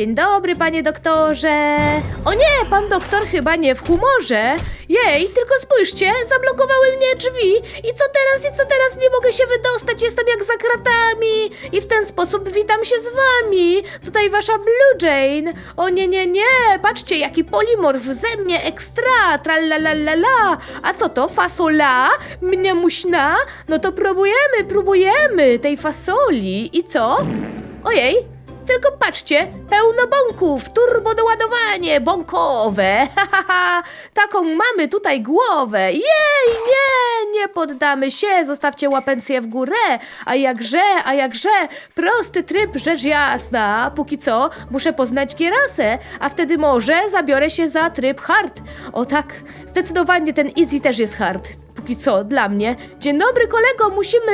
Dzień dobry, panie doktorze. O nie, pan doktor chyba nie w humorze. Jej, tylko spójrzcie, zablokowały mnie drzwi. I co teraz, i co teraz? Nie mogę się wydostać, jestem jak za kratami. I w ten sposób witam się z wami. Tutaj wasza Blue Jane. O nie, nie, nie, patrzcie, jaki polimorf ze mnie ekstra. Tralalala. A co to, fasola? Mnie muśna? No to próbujemy, próbujemy tej fasoli. I co? Ojej, tylko patrzcie, pełno bąków, turbo doładowanie, bąkowe, ha, taką mamy tutaj głowę, jej, nie, nie poddamy się, zostawcie łapencję w górę, a jakże, a jakże, prosty tryb, rzecz jasna, póki co muszę poznać kierasę, a wtedy może zabiorę się za tryb hard, o tak, zdecydowanie ten easy też jest hard, póki co, dla mnie. Dzień dobry, kolego, musimy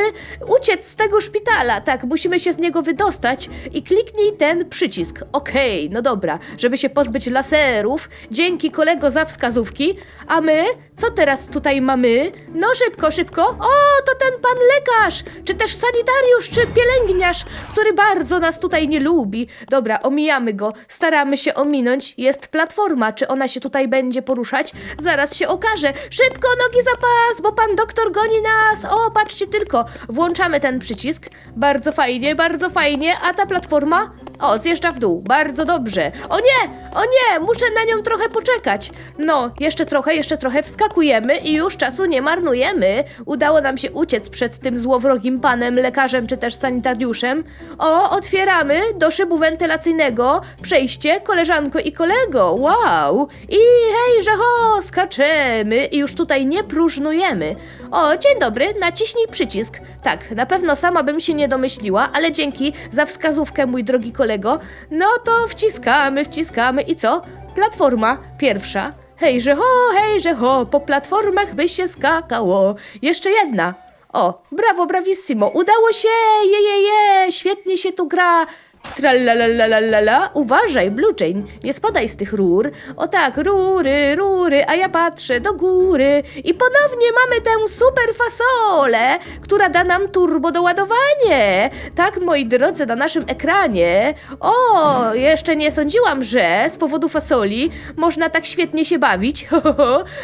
uciec z tego szpitala. Tak, musimy się z niego wydostać i kliknij ten przycisk. Okej, no dobra, żeby się pozbyć laserów. Dzięki, kolego, za wskazówki. A my? Co teraz tutaj mamy? No szybko, szybko. O, to ten pan lekarz, czy też sanitariusz, czy pielęgniarz, który bardzo nas tutaj nie lubi. Dobra, omijamy go, staramy się ominąć. Jest platforma, czy ona się tutaj będzie poruszać? Zaraz się okaże. Szybko, nogi za pas, bo pan doktor goni nas. O, patrzcie tylko, włączamy ten przycisk. Bardzo fajnie, bardzo fajnie. A ta platforma? O, zjeżdża w dół. Bardzo dobrze. O nie, o nie, muszę na nią trochę poczekać. No, jeszcze trochę, jeszcze trochę wskakujemy i już czasu nie marnujemy. Udało nam się uciec przed tym złowrogim panem, lekarzem czy też sanitariuszem. O, otwieramy do szybu wentylacyjnego przejście, koleżanko i kolego. Wow! I hej, że ho, skaczemy i już tutaj nie próżnujemy. O, dzień dobry, naciśnij przycisk. Tak, na pewno sama bym się nie domyśliła, ale dzięki za wskazówkę, mój drogi kolego. No to wciskamy, wciskamy i co? Platforma pierwsza. Hej, że ho, hej, że ho, po platformach by się skakało. Jeszcze jedna. O, brawo, bravissimo, udało się, je, je, je, świetnie się tu gra. Uważaj, Blue Jane, nie spadaj z tych rur. O tak, rury, rury, a ja patrzę do góry i ponownie mamy tę super fasolę, która da nam turbo doładowanie. Tak, moi drodzy, na naszym ekranie. O, jeszcze nie sądziłam, że z powodu fasoli można tak świetnie się bawić.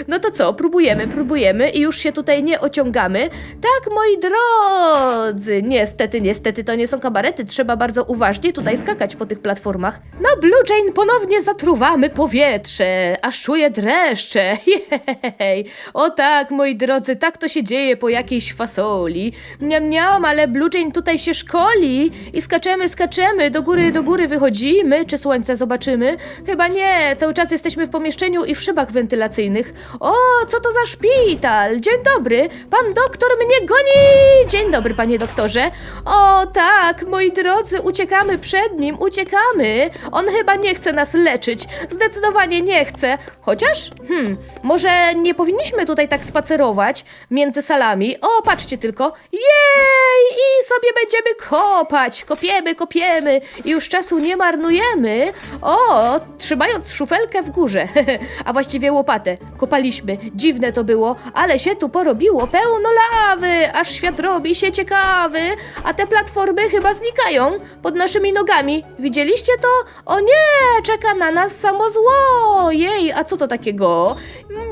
No to co, próbujemy, próbujemy i już się tutaj nie ociągamy. Tak, moi drodzy, niestety, niestety to nie są kabarety, trzeba bardzo uważnie tutaj skakać po tych platformach. Na Blue Jane ponownie zatruwamy powietrze, aż czuję dreszcze. Jej. O tak, moi drodzy, tak to się dzieje po jakiejś fasoli. Miam, miam, ale Blue Jane tutaj się szkoli i skaczemy, skaczemy, do góry, do góry wychodzimy. Czy słońce zobaczymy? Chyba nie, cały czas jesteśmy w pomieszczeniu i w szybach wentylacyjnych. O, co to za szpital? Dzień dobry, pan doktor mnie goni! Dzień dobry, panie doktorze. O tak, moi drodzy, uciekamy przed nim, uciekamy. On chyba nie chce nas leczyć. Zdecydowanie nie chce. Chociaż, hmm, może nie powinniśmy tutaj tak spacerować między salami. O, patrzcie tylko. Jej! I sobie będziemy kopać. Kopiemy, kopiemy. I już czasu nie marnujemy. O, trzymając szufelkę w górze. A właściwie łopatę. Kopaliśmy. Dziwne to było, ale się tu porobiło pełno lawy. Aż świat robi się ciekawy. A te platformy chyba znikają pod naszymi nogami. Widzieliście to? O nie, czeka na nas samo zło. Jej, a co to takiego?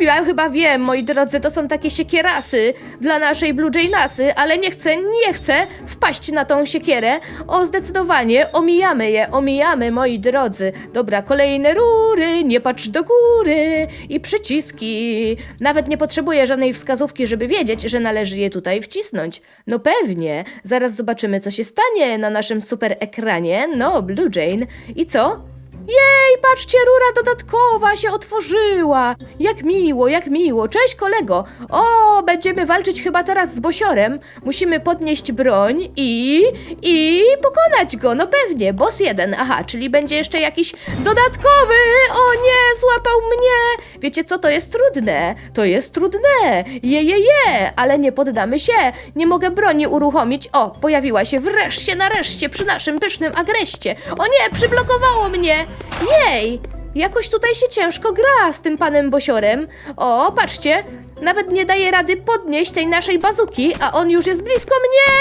Ja chyba wiem, moi drodzy, to są takie siekierasy dla naszej Blue Jaynasy, ale nie chcę, nie chcę wpaść na tą siekierę. O, zdecydowanie, omijamy je, omijamy, moi drodzy. Dobra, kolejne rury, nie patrz do góry i przyciski. Nawet nie potrzebuję żadnej wskazówki, żeby wiedzieć, że należy je tutaj wcisnąć. No pewnie, zaraz zobaczymy, co się stanie na naszym super ekranie. No, Blue Jane. I co? Jej, patrzcie, rura dodatkowa się otworzyła. Jak miło, jak miło. Cześć, kolego. O, będziemy walczyć chyba teraz z bosiorem. Musimy podnieść broń i... i pokonać go. No pewnie, boss jeden. Aha, czyli będzie jeszcze jakiś dodatkowy. O nie, złapał mnie. Wiecie co, to jest trudne. To jest trudne. Je, je, je. Ale nie poddamy się. Nie mogę broni uruchomić. O, pojawiła się wreszcie, nareszcie przy naszym pysznym agreście. O nie, przyblokowało mnie. Jej! Jakoś tutaj się ciężko gra z tym panem Bosiorem. O, patrzcie, nawet nie daje rady podnieść tej naszej bazuki, a on już jest blisko mnie!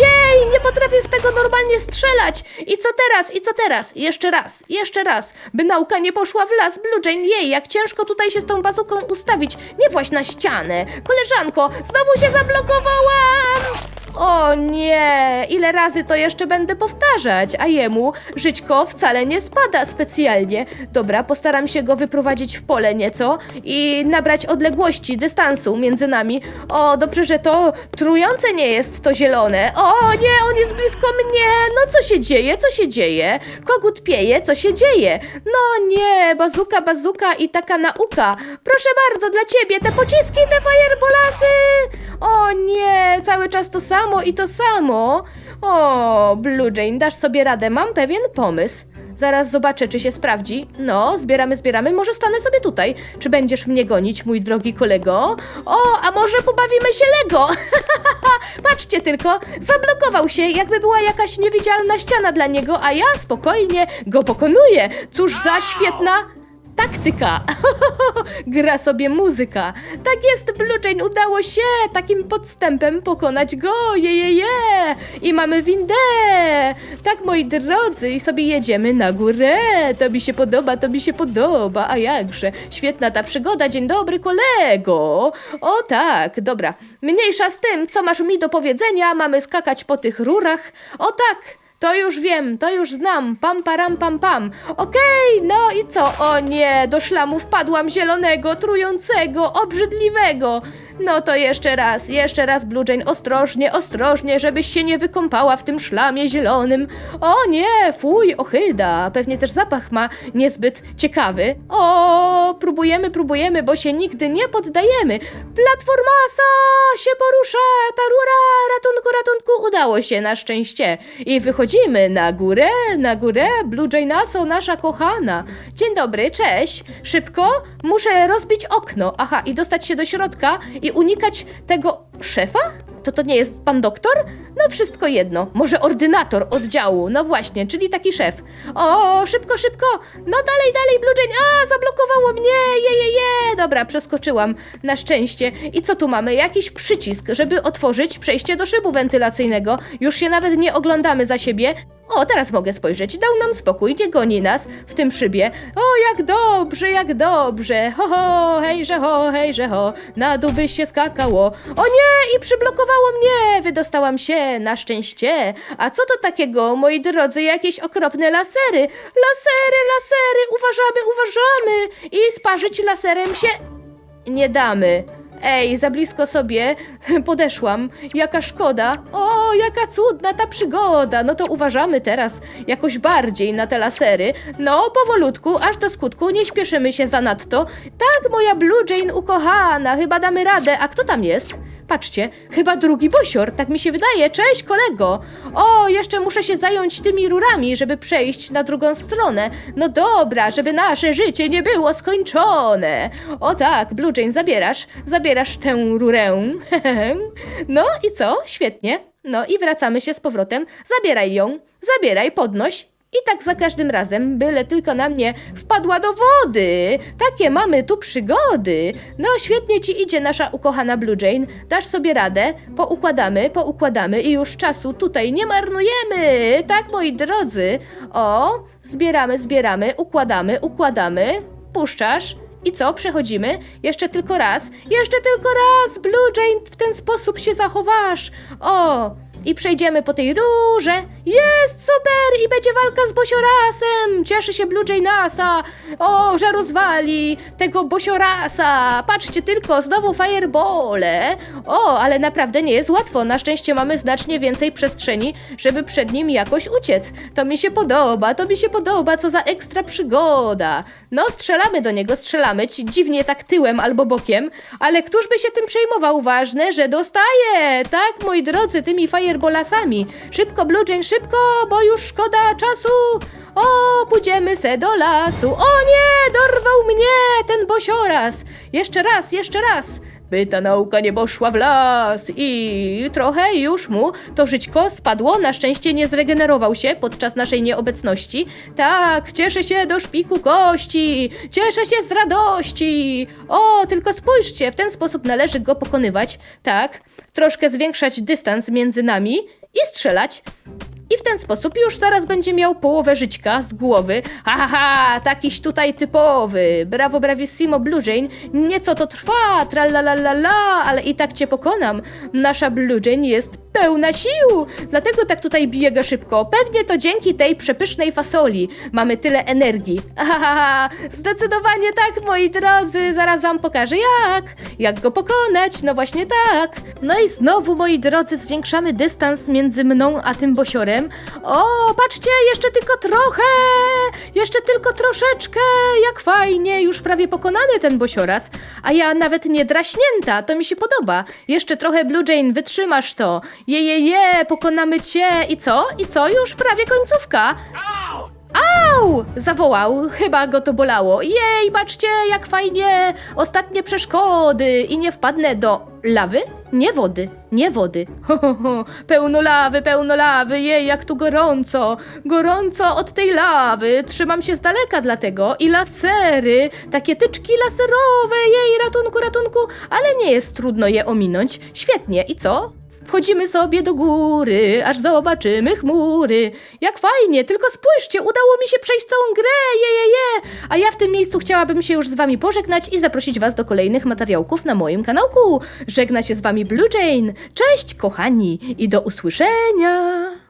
Jej, nie potrafię z tego normalnie strzelać! I co teraz, i co teraz? Jeszcze raz, jeszcze raz, by nauka nie poszła w las. Blue Jane, jej, jak ciężko tutaj się z tą bazuką ustawić. Nie właź na ścianę. Koleżanko, znowu się zablokowałam! O nie, ile razy to jeszcze będę powtarzać, a jemu żyćko wcale nie spada specjalnie. Dobra, postaram się go wyprowadzić w pole nieco i nabrać odległości, dystansu między nami. O, dobrze, że to trujące nie jest to zielone. O nie, on jest blisko mnie. No co się dzieje, co się dzieje? Kogut pieje, co się dzieje? No nie, bazuka, bazuka i taka nauka. Proszę bardzo, dla ciebie te pociski, te fireballasy. O nie, cały czas to samo i to samo. O, Blue Jane, dasz sobie radę, mam pewien pomysł. Zaraz zobaczę, czy się sprawdzi. No, zbieramy, zbieramy. Może stanę sobie tutaj. Czy będziesz mnie gonić, mój drogi kolego? O, a może pobawimy się Lego? Patrzcie tylko, zablokował się, jakby była jakaś niewidzialna ściana dla niego, a ja spokojnie go pokonuję. Cóż za świetna taktyka. Gra sobie muzyka. Tak jest, Blue Jane, udało się takim podstępem pokonać go. Je, je, je. I mamy windę. Tak, moi drodzy, i sobie jedziemy na górę. To mi się podoba, to mi się podoba. A jakże, świetna ta przygoda. Dzień dobry, kolego. O tak, dobra. Mniejsza z tym, co masz mi do powiedzenia. Mamy skakać po tych rurach. O tak. To już wiem, to już znam. Pam, param, pam, pam. Okej, no i co? O nie, do szlamu wpadłam zielonego, trującego, obrzydliwego. No to jeszcze raz, jeszcze raz, Blue Jane, ostrożnie, ostrożnie, żebyś się nie wykąpała w tym szlamie zielonym. O nie, fuj, ochyda. Pewnie też zapach ma niezbyt ciekawy. O, próbujemy, próbujemy, bo się nigdy nie poddajemy. Platformasa się porusza, ta rura, ratunku, ratunku, udało się na szczęście. I wychodzimy na górę, na górę, Blue Jane'aso, nasza kochana. Dzień dobry, cześć. Szybko, muszę rozbić okno. Aha, i dostać się do środka i unikać tego szefa? To to nie jest pan doktor? No wszystko jedno. Może ordynator oddziału. No właśnie, czyli taki szef. O, szybko, szybko. No dalej, dalej, Blue Jane. A, zablokowało mnie. Je, je, je. Dobra, przeskoczyłam. Na szczęście. I co tu mamy? Jakiś przycisk, żeby otworzyć przejście do szybu wentylacyjnego. Już się nawet nie oglądamy za siebie. O, teraz mogę spojrzeć. Dał nam spokój, nie goni nas w tym szybie. O, jak dobrze, jak dobrze. Ho, ho, hejże ho, hejże ho. Na dół by się skakało. O nie, i przyblokowało mnie. Wydostałam się, na szczęście. A co to takiego, moi drodzy, jakieś okropne lasery? Lasery, lasery, uważamy, uważamy. I sparzyć laserem się nie damy. Ej, za blisko sobie podeszłam. Jaka szkoda. O, jaka cudna ta przygoda. No to uważamy teraz jakoś bardziej na te lasery. No, powolutku, aż do skutku, nie śpieszymy się zanadto. Tak, moja Blue Jane ukochana, chyba damy radę. A kto tam jest? Patrzcie, chyba drugi bosior, tak mi się wydaje. Cześć, kolego. O, jeszcze muszę się zająć tymi rurami, żeby przejść na drugą stronę. No dobra, żeby nasze życie nie było skończone. O tak, Blue Jane, zabierasz, zabierasz tę rurę. no i co? Świetnie. No i wracamy się z powrotem. Zabieraj ją, zabieraj, podnoś. I tak za każdym razem, byle tylko na mnie wpadła do wody. Takie mamy tu przygody. No, świetnie ci idzie nasza ukochana Blue Jane. Dasz sobie radę, poukładamy, poukładamy i już czasu tutaj nie marnujemy. Tak, moi drodzy. O, zbieramy, zbieramy, układamy, układamy. Puszczasz. I co, przechodzimy? Jeszcze tylko raz. Jeszcze tylko raz, Blue Jane, w ten sposób się zachowasz. O, i przejdziemy po tej rurze. Jest, super! I będzie walka z Bosiorasem! Cieszy się Blue Jay NASA! O, że rozwali tego Bosiorasa! Patrzcie tylko, znowu firebole! O, ale naprawdę nie jest łatwo. Na szczęście mamy znacznie więcej przestrzeni, żeby przed nim jakoś uciec. To mi się podoba, to mi się podoba, co za ekstra przygoda. No, strzelamy do niego, strzelamy, ci dziwnie tak tyłem albo bokiem, ale któż by się tym przejmował? Ważne, że dostaje! Tak, moi drodzy, tymi fireballasami. Szybko, Blue Jane, szybko, bo już szkoda czasu. O, pójdziemy se do lasu. O nie, dorwał mnie ten bosioraz. Jeszcze raz, jeszcze raz. by ta nauka nie poszła w las. I trochę już mu to żyćko spadło. Na szczęście nie zregenerował się podczas naszej nieobecności. Tak, cieszę się do szpiku kości, cieszę się z radości. O, tylko spójrzcie, w ten sposób należy go pokonywać. Tak, troszkę zwiększać dystans między nami i strzelać. I w ten sposób już zaraz będzie miał połowę żyćka z głowy. Ha, ha, ha, takiś tutaj typowy. Brawo, bravissimo, Blue Jane. Nieco to trwa, tralalala, ale i tak cię pokonam. Nasza Blue Jane jest pełna sił, dlatego tak tutaj biega szybko. Pewnie to dzięki tej przepysznej fasoli. Mamy tyle energii. Ha, ha, ha, zdecydowanie tak, moi drodzy. Zaraz wam pokażę jak. Jak go pokonać, no właśnie tak. No i znowu, moi drodzy, zwiększamy dystans między mną a tym bosiorem. O, patrzcie, jeszcze tylko trochę, jeszcze tylko troszeczkę, jak fajnie, już prawie pokonany ten bosioraz, a ja nawet nie draśnięta, to mi się podoba. Jeszcze trochę Blue Jane, wytrzymasz to. Je, je, je, pokonamy cię i co? I co? Już prawie końcówka. Au! Zawołał, chyba go to bolało. Jej, patrzcie, jak fajnie! Ostatnie przeszkody i nie wpadnę do lawy? Nie wody, nie wody. Ho, ho, ho. Pełno lawy, pełno lawy, jej, jak tu gorąco. Gorąco od tej lawy. Trzymam się z daleka dlatego. I lasery, takie tyczki laserowe, jej, ratunku, ratunku. Ale nie jest trudno je ominąć. Świetnie, i co? Wchodzimy sobie do góry, aż zobaczymy chmury. Jak fajnie, tylko spójrzcie, udało mi się przejść całą grę, je, je, je. A ja w tym miejscu chciałabym się już z wami pożegnać i zaprosić was do kolejnych materiałków na moim kanałku. Żegna się z wami Blue Jane. Cześć, kochani, i do usłyszenia.